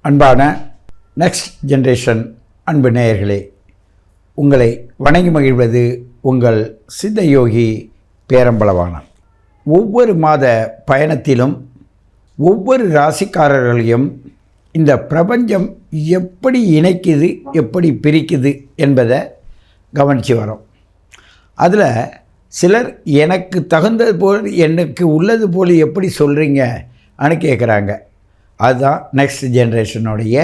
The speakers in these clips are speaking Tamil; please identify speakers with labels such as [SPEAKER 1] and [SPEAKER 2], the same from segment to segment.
[SPEAKER 1] அன்பான நெக்ஸ்ட் ஜென்ரேஷன் அன்பு நேயர்களே உங்களை வணங்கி மகிழ்வது உங்கள் சித்தயோகி பேரம்பளவான ஒவ்வொரு மாத பயணத்திலும் ஒவ்வொரு ராசிக்காரர்களையும் இந்த பிரபஞ்சம் எப்படி இணைக்குது எப்படி பிரிக்குது என்பதை கவனித்து வரோம். அதில் சிலர் எனக்கு தகுந்தது போல் எனக்கு உள்ளது போல் எப்படி சொல்கிறீங்கன்னு கேட்குறாங்க அதுதான் நெக்ஸ்ட் ஜென்ரேஷனுடைய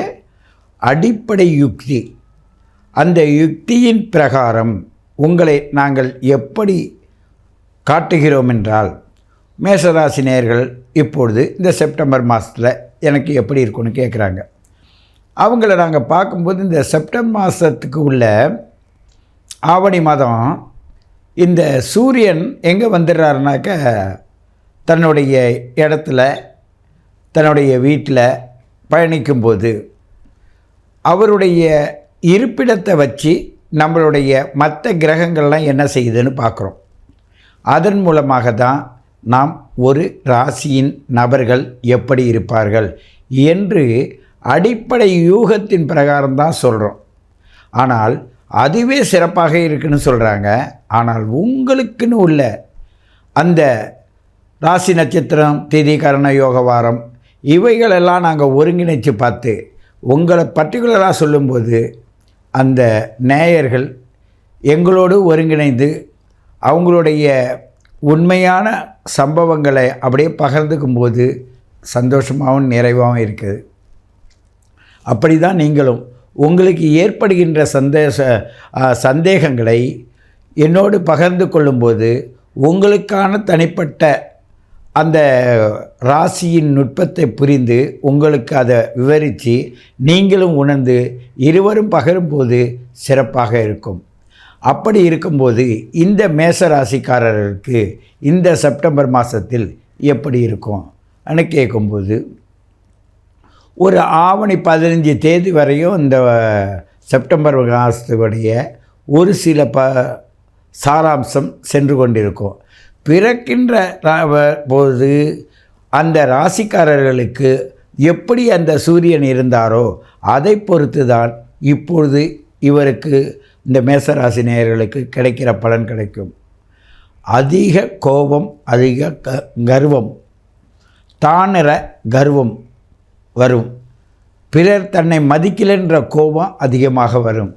[SPEAKER 1] அடிப்படை யுக்தி. அந்த யுக்தியின் பிரகாரம் உங்களை நாங்கள் எப்படி காட்டுகிறோம் என்றால் மேசராசினியர்கள் இப்பொழுது இந்த செப்டம்பர் மாதத்தில் எனக்கு எப்படி இருக்கும்னு கேட்குறாங்க அவங்கள நாங்கள் பார்க்கும்போது இந்த செப்டம்பர் மாதத்துக்கு உள்ள ஆவணி மாதம் இந்த சூரியன் எங்கே வந்துடுறாருனாக்க தன்னுடைய இடத்துல தன்னுடைய வீட்டில் பயணிக்கும்போது அவருடைய இருப்பிடத்தை வச்சு நம்மளுடைய மற்ற கிரகங்கள்லாம் என்ன செய்யுதுன்னு பார்க்குறோம். அதன் மூலமாக தான் நாம் ஒரு ராசியின் நபர்கள் எப்படி இருப்பார்கள் என்று அடிப்படை யூகத்தின் பிரகாரம் தான் சொல்கிறோம். ஆனால் அதுவே சிறப்பாக இருக்குன்னு சொல்கிறாங்க. ஆனால் உங்களுக்குன்னு உள்ள அந்த ராசி நட்சத்திரம் திதி கரண யோக வாரம் இவைகளெல்லாம் நாங்கள் ஒருங்கிணைத்து பார்த்து உங்களை பர்டிகுலராக சொல்லும்போது அந்த நேயர்கள் எங்களோடு ஒருங்கிணைந்து அவங்களுடைய உண்மையான சம்பவங்களை அப்படியே பகிர்ந்துக்கும் போது சந்தோஷமாகவும் நிறைவாகவும் இருக்குது. அப்படி தான் நீங்களும் உங்களுக்கு ஏற்படுகின்ற சந்தேச சந்தேகங்களை என்னோடு பகிர்ந்து கொள்ளும்போது உங்களுக்கான தனிப்பட்ட அந்த ராசியின் நுட்பத்தை புரிந்து உங்களுக்கு அதை விவரித்து நீங்களும் உணர்ந்து இருவரும் பகிரும்போது சிறப்பாக இருக்கும். அப்படி இருக்கும்போது இந்த மேச ராசிக்காரர்களுக்கு இந்த செப்டம்பர் மாதத்தில் எப்படி இருக்கும் அனு கேட்கும்போது ஒரு ஆவணி பதினஞ்சு தேதி வரையும் இந்த செப்டம்பர் மாதத்துடைய ஒரு சில ப சாராம்சம் சென்று கொண்டிருக்கும். பிறக்கின்ற போது அந்த ராசிக்காரர்களுக்கு எப்படி அந்த சூரியன் இருந்தாரோ அதை பொறுத்து தான் இப்பொழுது இவருக்கு இந்த மேசராசி நேயர்களுக்கு கிடைக்கிற பலன் கிடைக்கும். அதிக கோபம் அதிக க கர்வம் தானிற கர்வம் வரும். பிறர் தன்னை மதிக்கலைன்ற கோபம் அதிகமாக வரும்.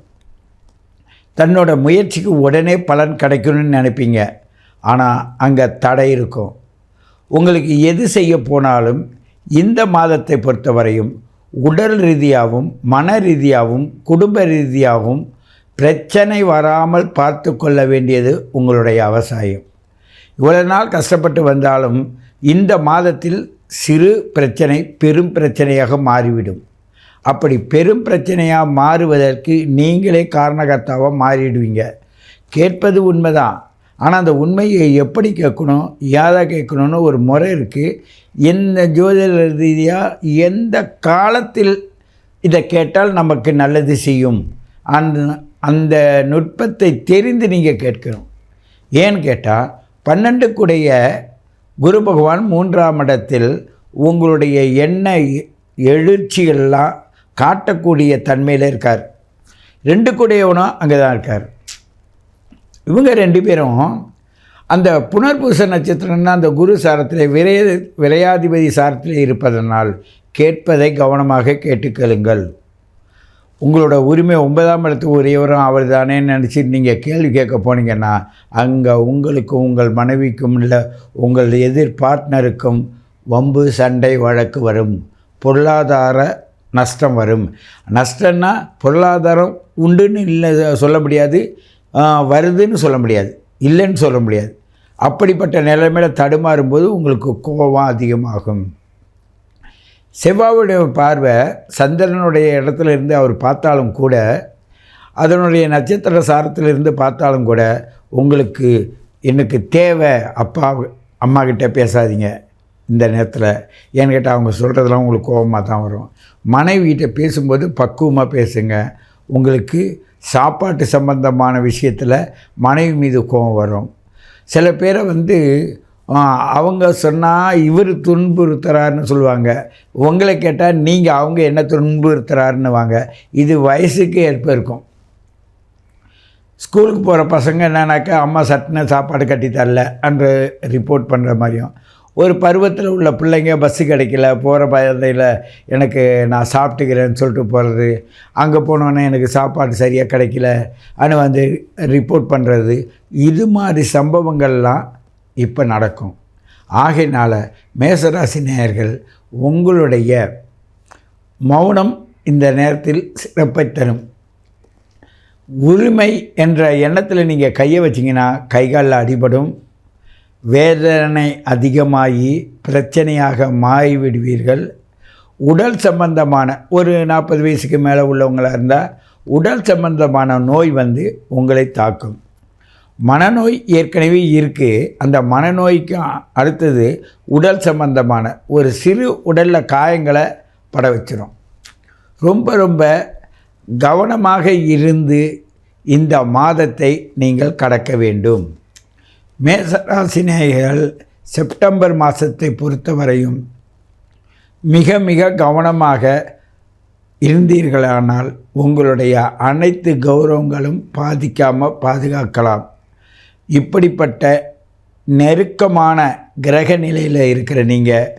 [SPEAKER 1] தன்னோட முயற்சிக்கு உடனே பலன் கிடைக்கணும்னு நினைப்பீங்க. ஆனால் அங்கே தடை இருக்கும். உங்களுக்கு எது செய்ய போனாலும் இந்த மாதத்தை பொறுத்தவரையும் உடல் ரீதியாகவும் மன ரீதியாகவும் குடும்ப ரீதியாகவும் பிரச்சனை வராமல் பார்த்து கொள்ள வேண்டியது உங்களுடைய அவசாயம். இவ்வளவு நாள் கஷ்டப்பட்டு வந்தாலும் இந்த மாதத்தில் சிறு பிரச்சனை பெரும் பிரச்சனையாக மாறிவிடும். அப்படி பெரும் பிரச்சனையாக மாறுவதற்கு நீங்களே காரணகர்த்தாவாக மாறிடுவீங்க. கேட்பது உண்மைதான். ஆனால் அந்த உண்மையை எப்படி கேட்கணும் யாராக கேட்கணும்னு ஒரு முறை இருக்குது எந்த ஜோதிட ரீதியாக எந்த காலத்தில் இதை கேட்டால் நமக்கு நல்லது செய்யும்? அந்த அந்த நுட்பத்தை தெரிந்து நீங்கள் கேட்கணும். ஏன்னு கேட்டால் பன்னெண்டுக்குடைய குரு பகவான் மூன்றாம் இடத்தில் உங்களுடைய எண்ண எழுச்சியெல்லாம் காட்டக்கூடிய தன்மையில் இருக்கார். ரெண்டு கூடையவனும் அங்கே தான் இருக்கார். இவங்க ரெண்டு பேரும் அந்த புனர்பூச நட்சத்திரம்னா அந்த குரு சாரத்தில் விரைய விரையாதிபதி சாரத்தில் இருப்பதனால் கேட்பதை கவனமாக கேட்டுக்கொள்ளுங்கள். உங்களோட உரிமை ஒன்பதாம் இடத்துக்கு உரியவரும் அவர் தானே நினச்சி நீங்கள் கேள்வி கேட்க போனீங்கன்னா அங்கே உங்களுக்கும் உங்கள் மனைவிக்கும் இல்லை உங்கள் எதிர் பார்ட்னருக்கும் வம்பு சண்டை வழக்கு வரும். பொருளாதார நஷ்டம் வரும். நஷ்டம்னா பொருளாதாரம் உண்டுன்னு இல்லை சொல்ல முடியாது. வருதுன்னு சொல்ல முடியாது. இல்லைன்னு சொல்ல முடியாது. அப்படிப்பட்ட நிலைமையில் தடுமாறும்போது உங்களுக்கு கோபம் அதிகமாகும். செவ்வாவுடைய பார்வை சந்திரனுடைய இடத்துல இருந்து அவர் பார்த்தாலும் கூட அதனுடைய நட்சத்திர சாரத்திலிருந்து பார்த்தாலும் கூட உங்களுக்கு எனக்கு தேவை அப்பா அம்மா கிட்டே பேசாதீங்க இந்த நேரத்தில். ஏன்னு கேட்டால் அவங்க சொல்கிறதெல்லாம் உங்களுக்கு கோபமாக தான் வரும். மனைவிகிட்ட பேசும்போது பக்குவமாக பேசுங்க. உங்களுக்கு சாப்பாட்டு சம்பந்தமான விஷயத்தில் மனைவி மீது கோபம் வரும். சில பேரை வந்து அவங்க சொன்னால் இவர் துன்புறுத்துறாருன்னு சொல்லுவாங்க. உங்களை கேட்டால் நீங்கள் அவங்க என்ன துன்புறுத்துறாருன்னு வாங்க. இது வயசுக்கு ஏற்ப இருக்கும். ஸ்கூலுக்கு போகிற பசங்க என்னன்னாக்கா அம்மா சட்டுன்னு சாப்பாடு கட்டி தரல என்று ரிப்போர்ட் பண்ணுற மாதிரியும். ஒரு பருவத்தில் உள்ள பிள்ளைங்க பஸ்ஸு கிடைக்கல போகிற பாதையில் எனக்கு நான் சாப்பிட்டுக்கிறேன்னு சொல்லிட்டு போகிறது அங்கே போனோன்னே எனக்கு சாப்பாடு சரியாக கிடைக்கல. அனு வந்து ரிப்போர்ட் பண்ணுறது இது மாதிரி சம்பவங்கள்லாம் இப்போ நடக்கும். ஆகையினால் மேசராசி நேயர்கள் உங்களுடைய மௌனம் இந்த நேரத்தில் சிறப்பை தரும் உரிமை என்ற எண்ணத்தில் நீங்கள் கையை வச்சிங்கன்னா கைகாலில் அடிபடும். வேதனை அதிகமாகி பிரச்சனையாக மாறிவிடுவீர்கள். உடல் சம்பந்தமான ஒரு நாற்பது வயசுக்கு மேலே உள்ளவங்களாக இருந்தால் உடல் சம்பந்தமான நோய் வந்து உங்களை தாக்கும். மனநோய் ஏற்கனவே இருக்குது அந்த மனநோய்க்கு அடுத்தது உடல் சம்பந்தமான ஒரு சிறு உடலில் காயங்களை பட வச்சிரும். ரொம்ப ரொம்ப கவனமாக இருந்து இந்த மாதத்தை நீங்கள் கடக்க வேண்டும். மேசராசினியர்கள் செப்டம்பர் மாதத்தை பொறுத்தவரையும் மிக மிக கவனமாக இருந்தீர்களானால் உங்களுடைய அனைத்து கௌரவங்களும் பாதிக்காமல் பாதுகாக்கலாம். இப்படிப்பட்ட நெருக்கமான கிரக நிலையில் இருக்கிற நீங்கள்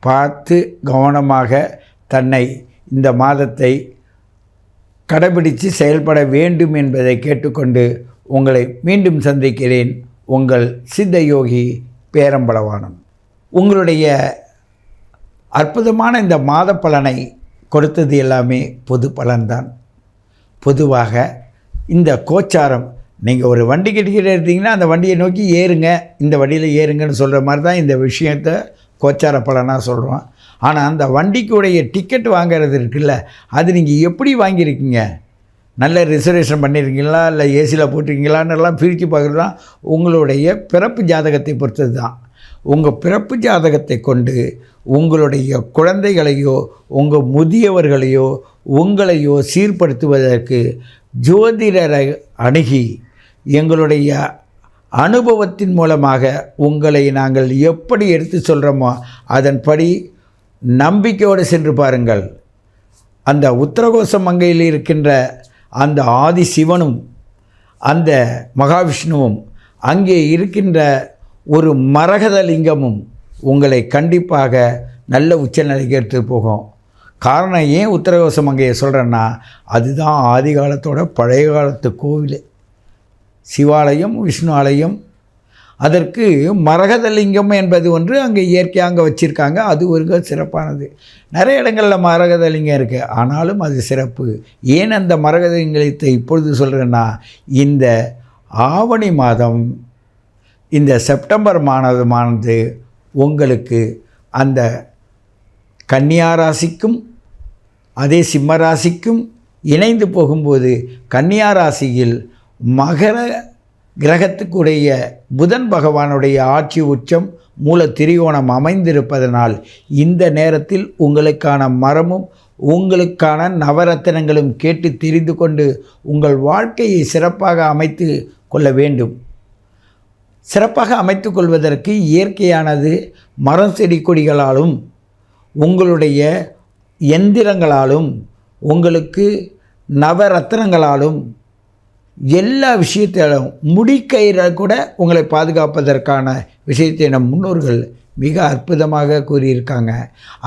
[SPEAKER 1] பார்த்து கவனமாக தன்னை இந்த மாதத்தை கடைபிடித்து செயல்பட வேண்டும் என்பதை கேட்டுக்கொண்டு உங்களை மீண்டும் சந்திக்கிறேன். உங்கள் சித்தயோகி பேரம்பலவானம் பேரம்பளவானன் உங்களுடைய அற்புதமான இந்த மாத பலனை கொடுத்தது எல்லாமே பொது பலன்தான். பொதுவாக இந்த கோச்சாரம் நீங்கள் ஒரு வண்டி கட்டிக்கிட்டு இருந்தீங்கன்னா அந்த வண்டியை நோக்கி ஏறுங்க இந்த வண்டியில் ஏறுங்கன்னு சொல்கிற மாதிரி தான் இந்த விஷயத்தை கோச்சார பலனாக சொல்கிறோம் ஆனால் அந்த வண்டிக்குடைய டிக்கெட் வாங்குறது இருக்குல்ல அது நீங்கள் எப்படி வாங்கியிருக்கீங்க? நல்ல ரிசர்வேஷன் பண்ணியிருக்கீங்களா இல்லை ஏசியில் போட்டிருக்கீங்களான்னுலாம் பிரித்து பார்க்குறது தான் உங்களுடைய பிறப்பு ஜாதகத்தை பொறுத்தது தான் உங்கள் பிறப்பு ஜாதகத்தை கொண்டு உங்களுடைய குழந்தைகளையோ உங்கள் முதியவர்களையோ உங்களையோ சீர்படுத்துவதற்கு ஜோதிடரை அணுகி எங்களுடைய அனுபவத்தின் மூலமாக உங்களை நாங்கள் எப்படி எடுத்து சொல்கிறோமோ அதன்படி நம்பிக்கையோடு சென்று பாருங்கள். அந்த உத்தரகோச மங்கையில் இருக்கின்ற அந்த ஆதி சிவனும் அந்த மகாவிஷ்ணுவும் அங்கே இருக்கின்ற ஒரு மரகத லிங்கமும் உங்களை கண்டிப்பாக நல்ல உச்சநிலைக்கு எடுத்து போகும். காரணம் ஏன் உத்தரகோச மங்கையை சொல்கிறேன்னா அதுதான் ஆதி காலத்தோட பழைய காலத்து கோவில். சிவாலயம் விஷ்ணு ஆலயம் அதற்கு மரகதலிங்கம் என்பது ஒன்று அங்கே இயற்கையாக அங்கே வச்சுருக்காங்க. அது ஒரு சிறப்பானது. நிறைய இடங்களில் மரகதலிங்கம் இருக்குது ஆனாலும் அது சிறப்பு. ஏன் அந்த மரகதலிங்கத்தை இப்பொழுது சொல்கிறேன்னா இந்த ஆவணி மாதம் இந்த செப்டம்பர் மாதமானது உங்களுக்கு அந்த கன்னியா ராசிக்கும் அதே சிம்ம ராசிக்கும் இணைந்து போகும்போது கன்னியா ராசியில் மகர கிரகத்துக்குடைய புதன் பகவானுடைய ஆட்சி உச்சம் மூல திரிகோணம் அமைந்திருப்பதனால் இந்த நேரத்தில் உங்களுக்கான மரமும் உங்களுக்கான நவரத்தினங்களும் கேட்டு தெரிந்து கொண்டு உங்கள் வாழ்க்கையை சிறப்பாக அமைத்து கொள்ள வேண்டும். சிறப்பாக அமைத்து கொள்வதற்கு இயற்கையானது மரம் செடி கொடிகளாலும் உங்களுடைய எந்திரங்களாலும் உங்களுக்கு நவரத்னங்களாலும் எல்லா விஷயத்திலும் முடிக்கயிறை கூட உங்களை பாதுகாப்பதற்கான விஷயத்தை நம் முன்னோர்கள் மிக அற்புதமாக கூறியிருக்காங்க.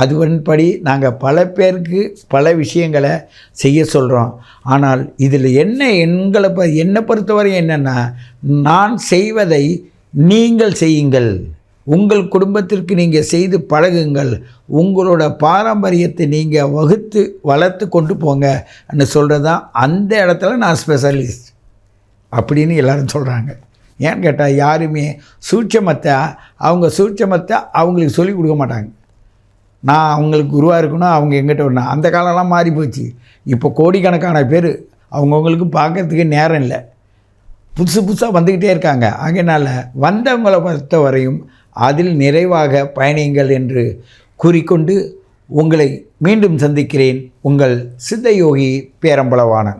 [SPEAKER 1] அதுவன்படி நாங்கள் பல பேருக்கு பல விஷயங்களை செய்ய சொல்கிறோம் ஆனால் இதில் என்ன எங்களை ப என்னை பொறுத்தவரை என்னென்னா நான் செய்வதை நீங்கள் செய்யுங்கள். உங்கள் குடும்பத்திற்கு நீங்கள் செய்து பழகுங்கள். உங்களோட பாரம்பரியத்தை நீங்கள் வகுத்து வளர்த்து கொண்டு போங்கன்னு சொல்கிறது தான் அந்த இடத்துல நான் ஸ்பெஷலிஸ்ட் அப்படின்னு எல்லாரும் சொல்கிறாங்க ஏன்னு கேட்டால் யாருமே சூட்சமத்தை அவங்க சூட்சமத்தை அவங்களுக்கு சொல்லிக் கொடுக்க மாட்டாங்க. நான் அவங்களுக்கு குருவாக இருக்கணும் அவங்க எங்கிட்ட வரணும். அந்த காலம்லாம் மாறி போச்சு. இப்போ கோடிக்கணக்கான பேர் அவங்கவுங்களுக்கு பார்க்கறதுக்கு நேரம் இல்லை. புதுசு புதுசாக வந்துக்கிட்டே இருக்காங்க. அதனால் வந்தவங்களை பொறுத்த வரையும் அதில் நிறைவாக பயணியுங்கள் என்று கூறிக்கொண்டு உங்களை மீண்டும் சந்திக்கிறேன். உங்கள் சித்தயோகி பேரம்பளவானன்